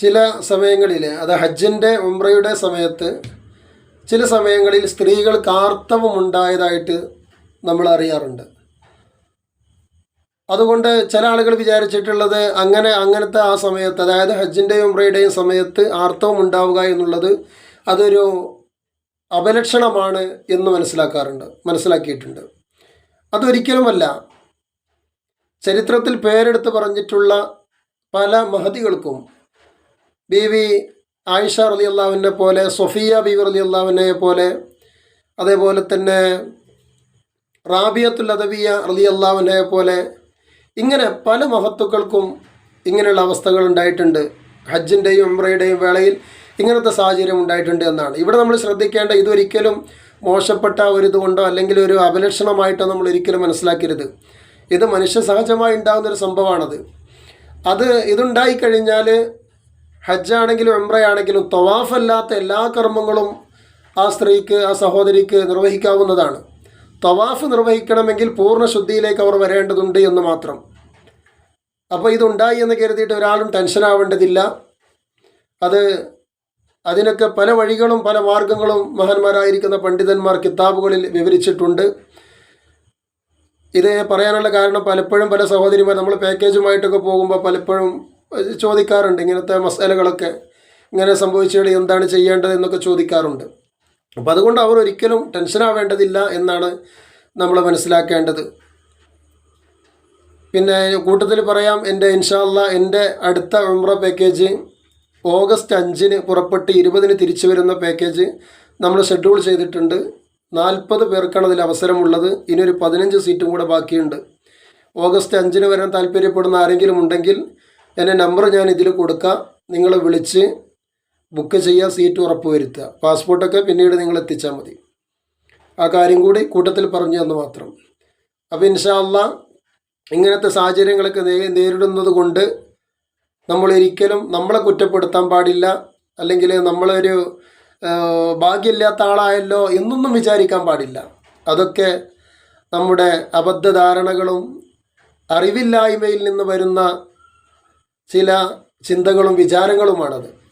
ചില സമയങ്ങളിൽ അത് ഹജ്ജിന്റെ ഉംറയുടെ സമയത്ത് ചില സമയങ്ങളിൽ സ്ത്രീകൾക്ക് ആർത്തവമുണ്ടായതായിട്ട് നമ്മൾ അറിയാറുണ്ട്. അതുകൊണ്ട് ചില ആളുകൾ വിചാരിച്ചിട്ടുള്ളത് അങ്ങനെ അങ്ങനത്തെ ആ സമയത്ത് അതായത് ഹജ്ജിന്റെയും ഉംറയുടെയും സമയത്ത് ആർത്തവം ഉണ്ടാവുക എന്നുള്ളത് അതൊരു അപലക്ഷണമാണ് എന്ന് മനസ്സിലാക്കാറുണ്ട് മനസ്സിലാക്കിയിട്ടുണ്ട്. അതൊരിക്കലുമല്ല. ചരിത്രത്തിൽ പേരെടുത്ത് പറഞ്ഞിട്ടുള്ള പല മഹതികൾക്കും ബീവി ആയിഷ റലി അള്ളാവിനെ പോലെ സൊഫിയ ബീവി റലി അള്ളാവിനെ പോലെ അതേപോലെ തന്നെ റാബിയത്തുൽ അദബിയ റലി അള്ളാവിനെ പോലെ ഇങ്ങനെ പല മഹത്തുക്കൾക്കും ഇങ്ങനെയുള്ള അവസ്ഥകൾ ഉണ്ടായിട്ടുണ്ട്. ഹജ്ജിന്റെയും ഉംറയുടെയും വേളയിൽ ഇങ്ങനത്തെ സാഹചര്യം ഉണ്ടായിട്ടുണ്ട് എന്നാണ്. ഇവിടെ നമ്മൾ ശ്രദ്ധിക്കേണ്ട ഇതൊരിക്കലും മോശപ്പെട്ട ഒരു ഇതുകൊണ്ടോ അല്ലെങ്കിൽ ഒരു അപലക്ഷണമായിട്ടോ നമ്മൾ ഒരിക്കലും മനസ്സിലാക്കരുത്. ഇത് മനുഷ്യ സഹജമായി ഉണ്ടാകുന്ന ഒരു സംഭവമാണത്. അത് ഇതുണ്ടായിക്കഴിഞ്ഞാൽ ഹജ്ജാണെങ്കിലും എംറയാണെങ്കിലും തവാഫല്ലാത്ത എല്ലാ കർമ്മങ്ങളും ആ സ്ത്രീക്ക് ആ സഹോദരിക്ക് നിർവഹിക്കാവുന്നതാണ്. തവാഫ് നിർവഹിക്കണമെങ്കിൽ പൂർണ ശുദ്ധിയിലേക്ക് അവർ വരേണ്ടതുണ്ട് എന്ന് മാത്രം. അപ്പോൾ ഇതുണ്ടായി എന്ന് കരുതിയിട്ട് ഒരാളും ടെൻഷൻ ആവേണ്ടതില്ല. അത് അതിനൊക്കെ പല വഴികളും പല മാർഗങ്ങളും മഹാന്മാരായിരിക്കുന്ന പണ്ഡിതന്മാർ കിതാബുകളിൽ വിവരിച്ചിട്ടുണ്ട്. ഇത് പറയാനുള്ള കാരണം പലപ്പോഴും പല സഹോദരിമാർ നമ്മൾ പാക്കേജുമായിട്ടൊക്കെ പോകുമ്പോൾ പലപ്പോഴും ചോദിക്കാറുണ്ട് ഇങ്ങനത്തെ മസാലകളൊക്കെ ഇങ്ങനെ സംഭവിച്ചാൽ എന്താണ് ചെയ്യേണ്ടത് എന്നൊക്കെ ചോദിക്കാറുണ്ട്. അപ്പോൾ അതുകൊണ്ട് അവർ ഒരിക്കലും ടെൻഷനാവേണ്ടതില്ല എന്നാണ് നമ്മൾ മനസ്സിലാക്കേണ്ടത്. പിന്നെ കൂട്ടത്തിൽ പറയാം എന്റെ ഇൻഷാല്ല എന്റെ അടുത്ത ഉംറ പാക്കേജ് ഓഗസ്റ്റ് അഞ്ചിന് പുറപ്പെട്ട് ഇരുപതിന് തിരിച്ചു വരുന്ന പാക്കേജ് നമ്മൾ ഷെഡ്യൂൾ ചെയ്തിട്ടുണ്ട്. നാൽപ്പത് പേർക്കാണ് അതിൽ അവസരമുള്ളത്. ഇനി ഒരു പതിനഞ്ച് സീറ്റും കൂടെ ബാക്കിയുണ്ട്. ഓഗസ്റ്റ് അഞ്ചിന് വരാൻ താല്പര്യപ്പെടുന്ന ആരെങ്കിലും ഉണ്ടെങ്കിൽ എന്റെ നമ്പർ ഞാൻ ഇതിൽ കൊടുക്കാം. നിങ്ങൾ വിളിച്ച് ബുക്ക് ചെയ്യുക സീറ്റ് ഉറപ്പ് വരുത്തുക. പാസ്പോർട്ടൊക്കെ പിന്നീട് നിങ്ങൾ എത്തിച്ചാൽ മതി. ആ കാര്യം കൂടി കൂട്ടത്തിൽ പറഞ്ഞു എന്ന് മാത്രം. അപ്പോൾ ഇൻഷാല്ല ഇങ്ങനത്തെ സാഹചര്യങ്ങളൊക്കെ നേരിടുന്നത് കൊണ്ട് നമ്മളൊരിക്കലും നമ്മളെ കുറ്റപ്പെടുത്താൻ പാടില്ല. അല്ലെങ്കിൽ നമ്മളൊരു ഭാഗ്യമില്ലാത്ത ആളായല്ലോ എന്നൊന്നും വിചാരിക്കാൻ പാടില്ല. അതൊക്കെ നമ്മുടെ അബദ്ധധാരണകളും അറിവില്ലായ്മയിൽ നിന്ന് വരുന്ന ചില ചിന്തകളും വിചാരങ്ങളുമാണത്.